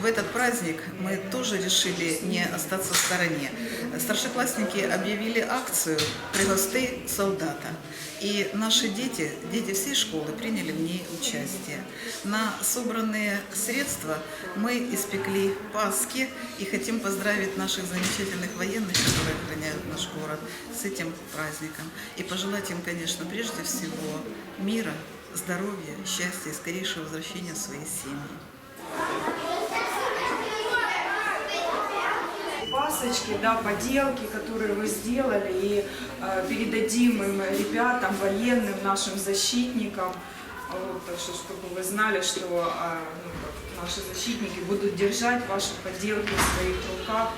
в этот праздник мы тоже решили не остаться в стороне. Старшеклассники объявили акцию «Пригости солдата». И наши дети, дети всей школы приняли в ней участие. На собранные средства мы испекли паски и хотим поздравить наших замечательных военных, которые охраняют наш город, с этим праздником. И пожелать им, конечно, прежде всего мира, здоровья, счастья и скорейшего возвращения в свои семьи. Пасочки, да, поделки, которые вы сделали, и э, передадим им ребятам, военным, нашим защитникам, вот, так что, чтобы вы знали, что э, ну, как наши защитники будут держать ваши поделки в своих руках.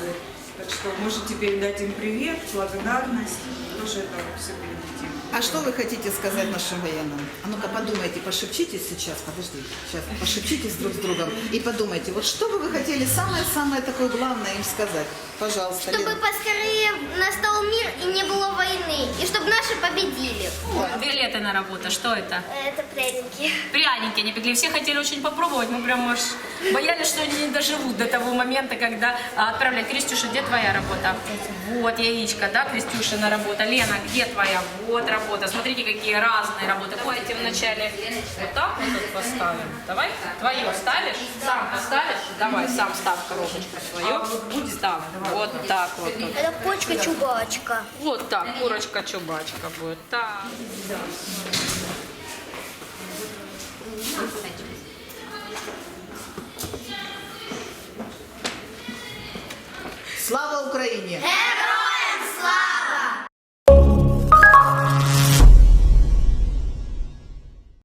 Вот. Так что можете передать им привет, благодарность, тоже это все передадим. А что вы хотите сказать нашим военным? А ну-ка подумайте, пошепчитесь сейчас, подожди, сейчас пошепчитесь друг с другом и подумайте, вот что бы вы хотели самое-самое такое главное им сказать? Пожалуйста, Чтобы Лена. поскорее настал мир и не было войны. Наши победили. Билеты на работу, что это? Это пряники. Пряники они пекли. Все хотели очень попробовать, мы прям аж боялись, что они не доживут до того момента, когда а, отправлять. Крестюша, где твоя работа? Вот яичко, да, Крестюшина работа. Лена, где твоя? Вот работа. Смотрите, какие разные работы. Будете вначале вот так вот тут поставим. Давай, твое ставишь? Сам поставишь? Давай, сам ставь коробочку свою. Ставь. Вот так вот тут. Это почка-чубачка. Вот так, курочка-чубачка будет. Так. Слава Украине! Героям